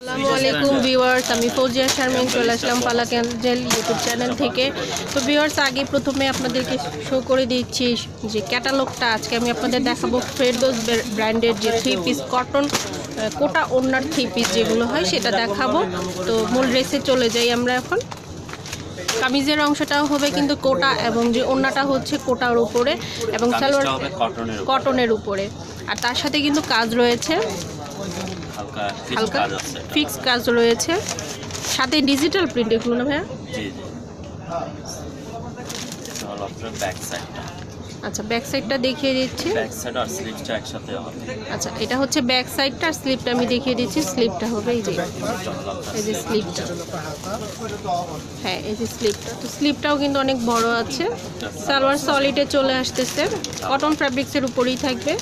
আসসালামু আলাইকুম ভিউয়ার্স আমি ফৌজিয়া শারমিন চলে আসলাম পালা ক্যান্ডেল ইউটিউব চ্যানেল থেকে। তো ভিউয়ার্স আগে প্রথমে আপনাদেরকে শো করে দিচ্ছি যে ক্যাটালগটা আজকে আমি আপনাদের দেখাবো ফেরদোস ব্র্যান্ডের যে থ্রি পিস কটন কোটা ওনার থ্রি পিস যেগুলো হয় সেটা দেখাবো। তো মূল ড্রেসে চলে যাই আমরা এখন। কামিজের অংশটাও হবে কিন্তু কোটা এবং যে ওড়নাটা হচ্ছে কোটার উপরে এবং সালোয়ার। কটনের উপরে। আর তার সাথে কিন্তু কাজ রয়েছে। হালকা ফিক্স কাজ রয়েছে। সাথে ডিজিটাল প্রিন্ট এগুলো না ভাইয়া? আচ্ছা ব্যাক সাইডটা দেখিয়ে দিচ্ছি। আচ্ছা এটা হচ্ছে ব্যাক সাইডটা আর স্লিপটা আমি দেখিয়ে দিচ্ছি। স্লিপটা হবে এই যে। এই যে স্লিপটা হ্যাঁ এই যে স্লিপটা তো স্লিপটাও কিন্তু অনেক বড় আছে। সালোয়ার সলিডে চলে আসতেছে। কটন ফ্যাব্রিক্সের উপরেই থাকবে।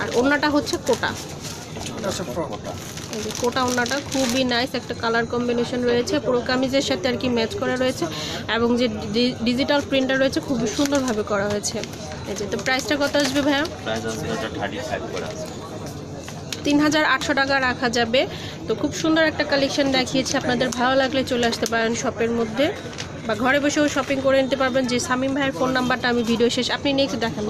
আর ওড়নাটা হচ্ছে কোটা। এই যে কোটা ওনাটা খুবই নাইস একটা কালার কম্বিনেশন রয়েছে। পুরো কামিজের সাথে আর কি ম্যাচ করা রয়েছে এবং যে ডিজিটাল প্রিন্টার রয়েছে খুবই সুন্দরভাবে করা হয়েছে। এই যে তো প্রাইসটা কত আসবে ভাইয়া? তিন হাজার আটশো টাকা রাখা যাবে। তো খুব সুন্দর একটা কালেকশন দেখিয়েছি। আপনাদের ভালো লাগলে চলে আসতে পারেন শপের মধ্যে। বা ঘরে বসেও শপিং করে নিতে পারবেন। যে শামীম ভাইয়ের ফোন নাম্বারটা আমি ভিডিও শেষ আপনি নেক্সট দেখেন।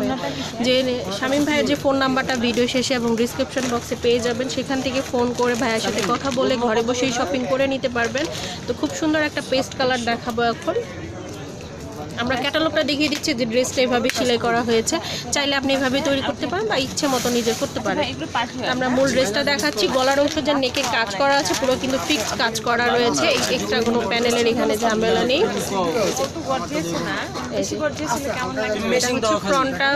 যে শামীম ভাইয়ের যে ফোন নাম্বারটা ভিডিও শেষে এবং ডিসক্রিপশন বক্সে পেয়ে যাবেন, সেখান থেকে ফোন করে ভাইয়ের সাথে কথা বলে ঘরে বসেই শপিং করে নিতে পারবেন। তো খুব সুন্দর একটা পেস্ট কালার দেখাবো এখন। আমরা ক্যাটালগটা দেখিয়ে দিচ্ছি যে ড্রেসটা এভাবে সেলাই করা হয়েছে। চাইলে আপনি এভাবে তৈরি করতে পারেন বা ইচ্ছে মতো নিজে করতে পারেন। আমরা মূল ড্রেসটা দেখাচ্ছি। গলার অংশ যে নেকে কাজ করা আছে পুরো কিন্তু ফিক্সড কাজ করা রয়েছে। এই এক্সট্রা কোনো প্যানেলের এখানে ঝামেলা নেই। ফ্রন্টটা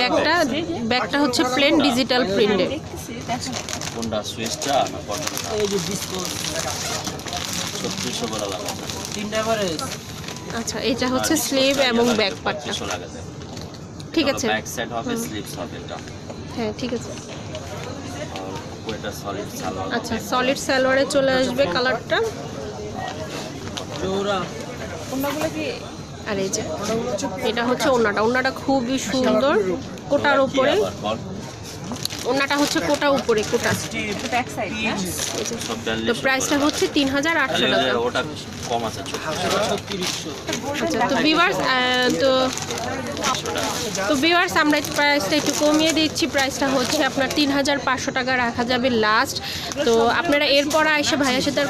ব্যাকটা ব্যাকটা হচ্ছে প্লেন ডিজিটাল প্রিন্টে কোনটা সুইচটা না কটনটা? ছত্রিশশো করে লাগাবে। আচ্ছা এটা হচ্ছে স্লিভ এবং ব্যাক পার্টটা ঠিক আছে। ব্যাক সাইড হবে স্লিভস হবে এটা। হ্যাঁ ঠিক আছে। আর সলিড সালোয়ার আচ্ছা সলিড সালোয়ারে চলে আসবে কালারটা আর এই যে এটা হচ্ছে ওনাটা ওনাটা খুবই সুন্দর। কোটার উপরে। ওনাটা হচ্ছে কোটা উপরে, কোটা। তো প্রাইসটা হচ্ছে তিন হাজার আটশো টাকা। আচ্ছা তো ভিউয়ার্স তো তো ভিউয়ার্স আমরা প্রাইসটা একটু কমিয়ে দিচ্ছি। প্রাইসটা হচ্ছে আপনার তিন হাজার পাঁচশো টাকা, রাখা যাবে লাস্ট তো আপনারা এরপর এসে ভাইয়ার সাথে আর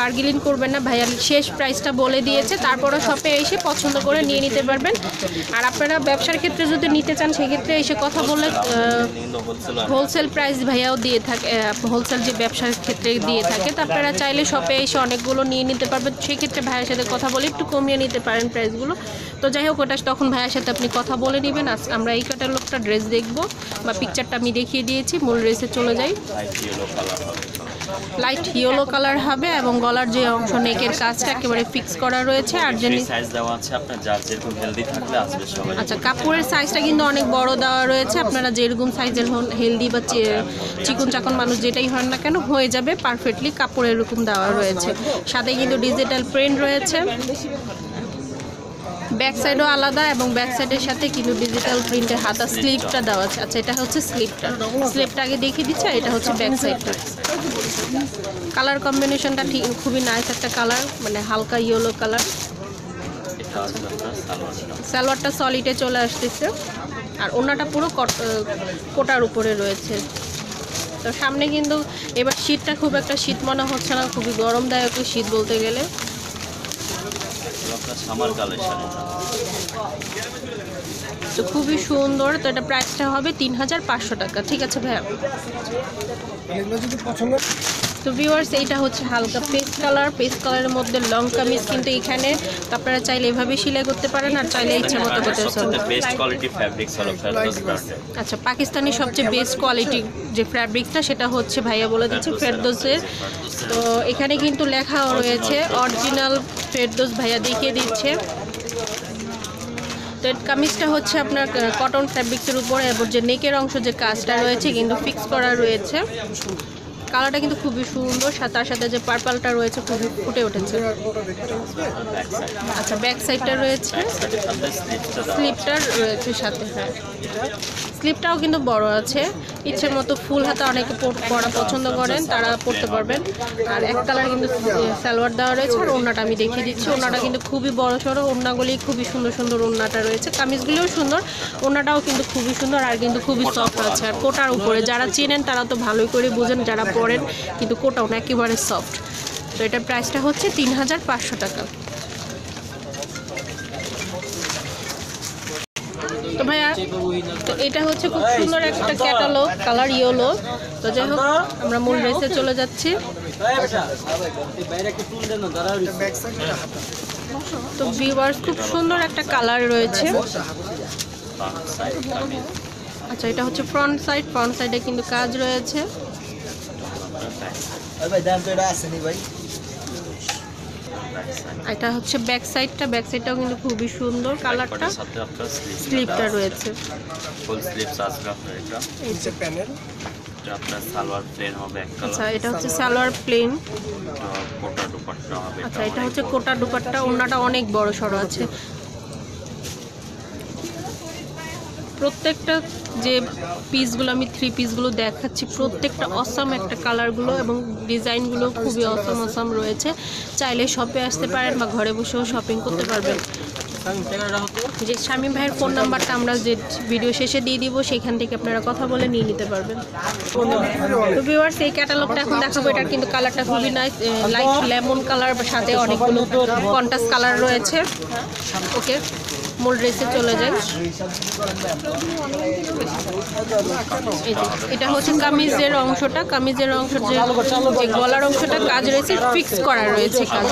বার্গেলিং করবেন না। ভাইয়া শেষ প্রাইসটা বলে দিয়েছে, তারপরও শপে এসে পছন্দ করে নিয়ে নিতে পারবেন। আর আপনারা ব্যবসার ক্ষেত্রে যদি নিতে চান, সেক্ষেত্রে এসে কথা বলে হোলসেল প্রাইস ভাইয়াও দিয়ে থাকে হোলসেল যে ব্যবসার ক্ষেত্রে দিয়ে থাকে, তো আপনারা চাইলে শপে এসে অনেকগুলো নিয়ে নিতে পারবেন। সেক্ষেত্রে ভাইয়ের সাথে কথা বলে একটু কমিয়ে নিতে পারেন প্রাইসগুলো তো যাই হোক, ওটা তখন ভাইয়ের সাথে আপনি কথা বলে নেবেন। আজ আমরা এই ক্যাটালগটা ড্রেস দেখব বা পিকচারটা আমি দেখিয়ে দিয়েছি, মূল ড্রেসে চলে যাই। লাইট ইয়েলো কালার হবে এবং গলার যে অংশ নেকের কাজটা একেবারে ফিক্স করা রয়েছে আর যে সাইজ দেওয়া আছে আপনার যার যেরকম হেলদি থাকলে আসবে সবাই আচ্ছা কাপড়ের সাইজটা কিন্তু অনেক বড় দেওয়া রয়েছে। আপনারা যেরকম সাইজের হন হেলদি বা চি- চিকন চাকন মানুষ যেটাই হন না কেন হয়ে যাবে পারফেক্টলি কাপড় এরকম দেওয়া রয়েছে। সাথে কিন্তু ডিজিটাল প্রিন্ট রয়েছে। ব্যাক সাইডও আলাদা এবং ব্যাক সাইডের সাথে কিন্তু ডিজিটাল প্রিন্টের হাতা স্লিপটা দেওয়া আছে। আচ্ছা এটা হচ্ছে স্লিপটা স্লিপটা আগে দেখিয়ে দিচ্ছে এটা হচ্ছে ব্যাক সাইডটা কালার কম্বিনেশনটা ঠিক, খুবই নাইস একটা কালার মানে হালকা ইয়েলো কালার সালোয়ারটা সলিডে চলে আসতেছে। আর ওনাটা পুরো কট- কোটার উপরে রয়েছে। তো সামনে কিন্তু এবার শীতটা খুব একটা শীত মনে হচ্ছে না, খুবই গরমদায়ক শীত বলতে গেলে। তো খুবই সুন্দর তো এটা প্রাইসটা হবে তিন হাজার পাঁচশো টাকা। ঠিক আছে ভাইয়া? তো ভিউয়ার্স এইটা হচ্ছে হালকা পেস্ট কালার। পেস্ট কালারের মধ্যে লং কামিজ কিন্তু এখানে। আপনারা চাইলে এভাবে সেলাই করতে পারেন আর চাইলে ইচ্ছে মতো করতে আচ্ছা পাকিস্তানি সবচেয়ে বেস্ট কোয়ালিটি যে ফ্যাব্রিকটা সেটা হচ্ছে ভাইয়া বলে দিচ্ছে ফেরদোসের তো এখানে কিন্তু লেখা রয়েছে অরিজিনাল ফেরদোস ভাইয়া দেখিয়ে দিচ্ছে। তো কামিজটা হচ্ছে আপনার কটন ফ্যাব্রিক্সের উপরে এবং যে নেকের অংশ যে কাজটা রয়েছে কিন্তু ফিক্স করা রয়েছে। কালারটা কিন্তু খুবই সুন্দর তার সাথে যে পার্পলটা রয়েছে খুবই ফুটে উঠেছে। আচ্ছা ব্যাক সাইডটা রয়েছে। স্লিপটা রয়েছে সাথে। হ্যাঁ স্লিপটাও কিন্তু বড় আছে। ইচ্ছের মতো ফুল হাতা অনেকে পর- পছন্দ করেন, তারা পরতে পারবেন। আর এক কালার কিন্তু সালোয়ার দেওয়া রয়েছে, আর ওড়নাটা আমি দেখিয়ে দিচ্ছি। ওড়নাটা কিন্তু খুবই বড় সড়ো, ওড়নাগুলি খুবই সুন্দর সুন্দর ওড়নাটা রয়েছে। কামিজগুলিও সুন্দর, ওড়নাটাও কিন্তু খুবই সুন্দর, আর কিন্তু খুবই সফট আছে। আর কোটার উপরে যারা চেনেন তারা তো ভালোই করে বুঝেন, যারা পরেন কিন্তু কোটাও না, একেবারে সফট তো এটার প্রাইসটা হচ্ছে তিন হাজার পাঁচশো টাকা। তো ভাইয়া, তো এটা হচ্ছে খুব সুন্দর একটা ক্যাটালগ কালার ইয়েলো তো যাই হোক, আমরা মূল ড্রেসে চলে যাচ্ছি। তো ভিউয়ার্স খুব সুন্দর একটা কালার রয়েছে। আচ্ছা এটা হচ্ছে ফ্রন্ট সাইড ফ্রন্ট সাইডে কিন্তু কাজ রয়েছে। ভাই দাম তো এটা আসেনি ভাই। এটা হচ্ছে ব্যাক সাইডটা ব্যাক সাইডটাও কিন্তু খুবই সুন্দর কালারটা। সাথে আপনার স্লিপটা রয়েছে। ফুল স্লিপস আসবে আপনার এটা। নিচে প্যানেল আপনার সালোয়ার প্লেন হবে এক আচ্ছা এটা হচ্ছে সালোয়ার প্লেন কোটা দুপাট্টা হবে। আচ্ছা এটা হচ্ছে কোটা দুপাট্টা। ওড়নাটা অনেক বড় সড়ো আছে। প্রত্যেকটা যে পিসগুলো আমি থ্রি পিসগুলো দেখাচ্ছি, প্রত্যেকটা অসাম একটা কালারগুলো এবং ডিজাইনগুলো খুবই অসাম অসাম রয়েছে। চাইলে শপে আসতে পারেন বা ঘরে বসেও শপিং করতে পারবেন। যে স্বামী ভাইয়ের ফোন নাম্বারটা আমরা যে ভিডিও শেষে দিয়ে দিব, সেখান থেকে আপনারা কথা বলে নিয়ে নিতে পারবেন। তো ভিউয়ার্স এই ক্যাটালগটা এখন দেখাবো। এটার কিন্তু কালারটা খুবই নাইস লাইট লেমন কালার সাথে অনেকগুলো কন্টাস কালার রয়েছে। ওকে মূল ড্রেসে চলে যাই এটা হচ্ছে কামিজের অংশটা। কামিজের অংশ যে গলার অংশটা কাজ রয়েছে ফিক্স করা রয়েছে কাজ।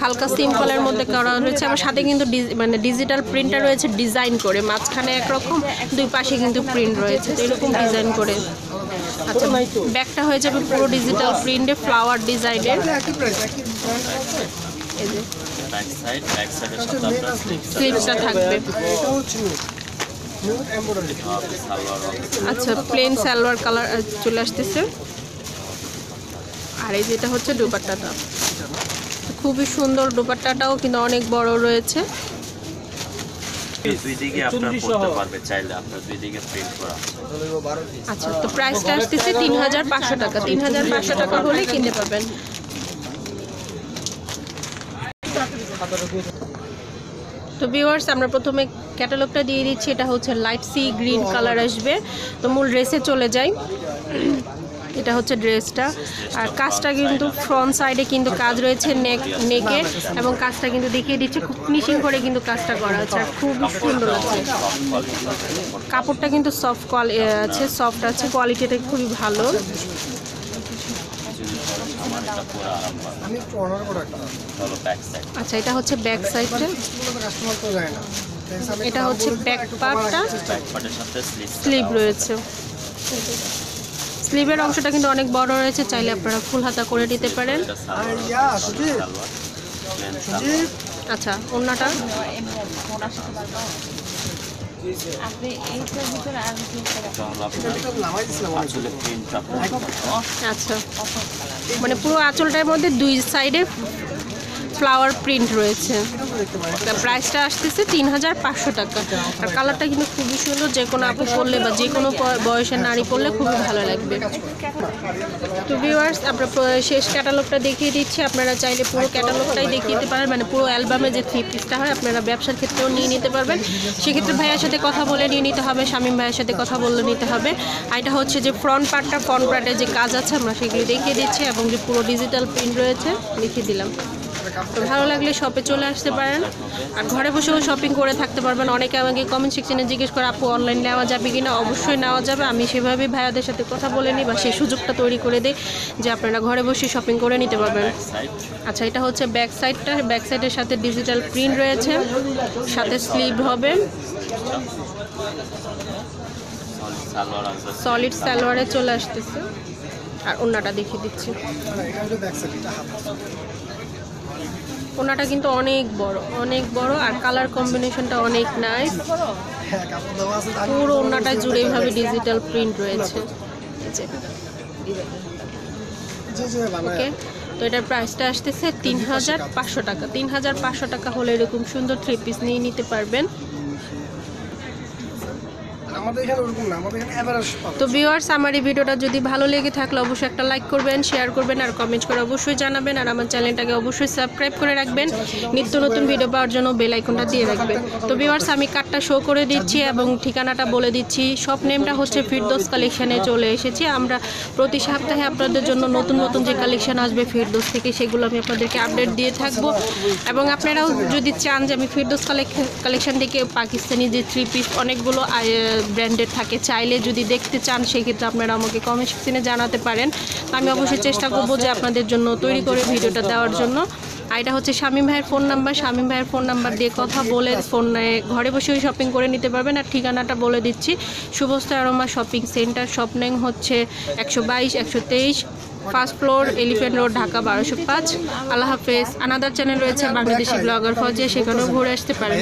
হালকা সিম্পলের মধ্যে করা রয়েছে। আমার সাথে কিন্তু মানে ডিজিটাল প্রিন্টটা রয়েছে ডিজাইন করে। মাঝখানে একরকম, দুই পাশে কিন্তু প্রিন্ট রয়েছে। তো এরকম ডিজাইন করে। আচ্ছা ব্যাগটা হয়ে যাবে পুরো ডিজিটাল প্রিন্টে ফ্লাওয়ার ডিজাইনের এই যে। ব্যাক সাইড ব্যাক সাইডের সাথে আপনার স্লিপস থাকবে। এটা হচ্ছে নিউ নিউ এমব্রয়ডারি হবে সালোয়ার হবে। আচ্ছা প্লেন সালোয়ার কালার চলে আসতেছে। আর এই যেটা হচ্ছে দুপাট্টাটা। খুবই সুন্দর দুপাট্টাটাও কিন্তু অনেক বড় রয়েছে। দুই দিকে আপনার পড়তে পারবে চাইলে আপনার দুই দিকে প্রিন্ট করা বারো পিস আচ্ছা তো প্রাইসটা আসতেছে তিন হাজার পাঁচশো টাকা। তিন হাজার পাঁচশো টাকা হলে কিনতে পাবেন তো ভিউয়ার্স আমরা প্রথমে ক্যাটালগটা দিয়ে দিচ্ছি। এটা হচ্ছে লাইট সি গ্রিন কালার আসবে। তো মূল ড্রেসে চলে যাই। এটা হচ্ছে ড্রেসটা আর কাজটা কিন্তু ফ্রন্ট সাইডে কিন্তু কাজ রয়েছে নেক নেকে এবং কাজটা কিন্তু দেখিয়ে দিচ্ছে, খুব ফিনিশিং করে কিন্তু কাজটা করা আছে। আর খুব সুন্দর আছে কাপড়টা কিন্তু সফট কোয়ালি আছে সফট আছে কোয়ালিটিটা খুবই ভালো। এটা পুরো আরাম পাবে। আমি একটু অর্ডার করে একটা হলো ব্যাক সাইড আচ্ছা এটা হচ্ছে ব্যাক সাইডটা কাস্টমার তো যায় না। এটা হচ্ছে ব্যাক পার্টটা সাথে স্লিভ রয়েছে। স্লিভের অংশটা কিন্তু অনেক বড় রয়েছে চাইলে আপনারা ফুল হাতা করে নিতে পারেন। আচ্ছা ওড়নাটা? আপনি এইটার ভিতরে আর আচ্ছা। মানে পুরো আঁচলটার মধ্যে দুই সাইডে ফ্লাওয়ার প্রিন্ট রয়েছে। প্রাইসটা আসতেছে তিন হাজার পাঁচশো টাকা। আর কালারটা কিন্তু খুবই সুন্দর, যে কোনো আপু পরলে বা যে কোনো বয়সের নারী পরলে খুবই ভালো লাগবে। তো ভিউয়ার্স আমরা শেষ ক্যাটালগটা দেখিয়ে দিচ্ছি। আপনারা চাইলে পুরো ক্যাটালগটাই দেখিয়ে দিতে পারেন। মানে পুরো অ্যালবামে যে থ্রি পিসটা হয়, আপনারা ব্যবসার ক্ষেত্রেও নিয়ে নিতে পারবেন। সেক্ষেত্রে ভাইয়ের সাথে কথা বলে নিয়ে নিতে হবে, শামীম ভাইয়ের সাথে কথা বলে নিতে হবে। আর এটা হচ্ছে যে ফ্রন্ট পার্টটা ফ্রন্ট পার্টের যে কাজ আছে, আমরা সেগুলো দেখিয়ে দিচ্ছি এবং যে পুরো ডিজিটাল প্রিন্ট রয়েছে দেখিয়ে দিলাম। তো ভালো লাগলে শপে চলে আসতে পারেন। আর ঘরে বসেও শপিং করে থাকতে পারবেন। অনেকে আমাকে কমেন্ট সেকশনে জিজ্ঞেস করে, আপু অনলাইন নেওয়া যাবে কি না অবশ্যই নেওয়া যাবে। আমি সেভাবেই ভাইয়াদের সাথে কথা বলে নিই বা সেই সুযোগটা তৈরি করে দিই যে আপনারা ঘরে বসে শপিং করে নিতে পারবেন। আচ্ছা এটা হচ্ছে ব্যাক সাইডটা ব্যাক সাইডের সাথে ডিজিটাল প্রিন্ট রয়েছে। সাথে স্লিভ হবে। সলিড সালোয়ার চলে আসতেছে। আর ওনাটা দেখিয়ে দিচ্ছি। ওনাটা কিন্তু অনেক বড় অনেক বড় আর কালার কম্বিনেশনটা অনেক নাইস পুরো ওনাটা জুড়ে এইভাবে ডিজিটাল প্রিন্ট রয়েছে। ওকে তো এটার প্রাইসটা আসতেছে তিন হাজার পাঁচশো টাকা। তিন হাজার পাঁচশো টাকা হলে এরকম সুন্দর থ্রি পিস নিয়ে নিতে পারবেন। আমাদের এখানে ওরকম না আমাদের এখানে এভারেজ তো ভিউয়ার্স আমার এই ভিডিওটা যদি ভালো লেগে থাকলে অবশ্যই একটা লাইক করবেন শেয়ার করবেন আর কমেন্ট করে অবশ্যই জানাবেন আর আমার চ্যানেলটাকে অবশ্যই সাবস্ক্রাইব করে রাখবেন। নিত্য নতুন ভিডিও পাওয়ার জন্য বেল আইকনটা দিয়ে রাখবেন। তো ভিউয়ার্স আমি কার্ডটা শো করে দিচ্ছি এবং ঠিকানাটা বলে দিচ্ছি। সব নেমটা হচ্ছে ফিরদোস কালেকশানে চলে এসেছি। আমরা প্রতি সপ্তাহে আপনাদের জন্য নতুন নতুন যে কালেকশন আসবে ফিরদোস থেকে সেগুলো আমি আপনাদেরকে আপডেট দিয়ে থাকব। এবং আপনারাও যদি চান যে আমি ফিরদোস কালেকশন থেকে পাকিস্তানি যে থ্রি পিস অনেকগুলো ব্র্যান্ডেড থাকে, চাইলে যদি দেখতে চান, সেক্ষেত্রে আপনারা আমাকে কমেন্ট সেকশনে জানাতে পারেন। আমি অবশ্যই চেষ্টা করব যে আপনাদের জন্য তৈরি করে ভিডিওটা দেওয়ার জন্য। আর এটা হচ্ছে শামীম ভাইয়ের ফোন নাম্বার শামীম ভাইয়ের ফোন নাম্বার দিয়ে কথা বলে ফোনে ঘরে বসেই শপিং করে নিতে পারবেন। আর ঠিকানাটা বলে দিচ্ছি। শুভস্তা আরমা শপিং সেন্টার শপিং হচ্ছে একশো বাইশ, একশো তেইশ first floor elephant road Dhaka বারোশো পাঁচ। আল্লাহ হাফেজ। আনাদার চ্যানেল রয়েছে বাংলাদেশি ব্লগার ফজে, সেখানেও ঘুরে আসতে পারেন।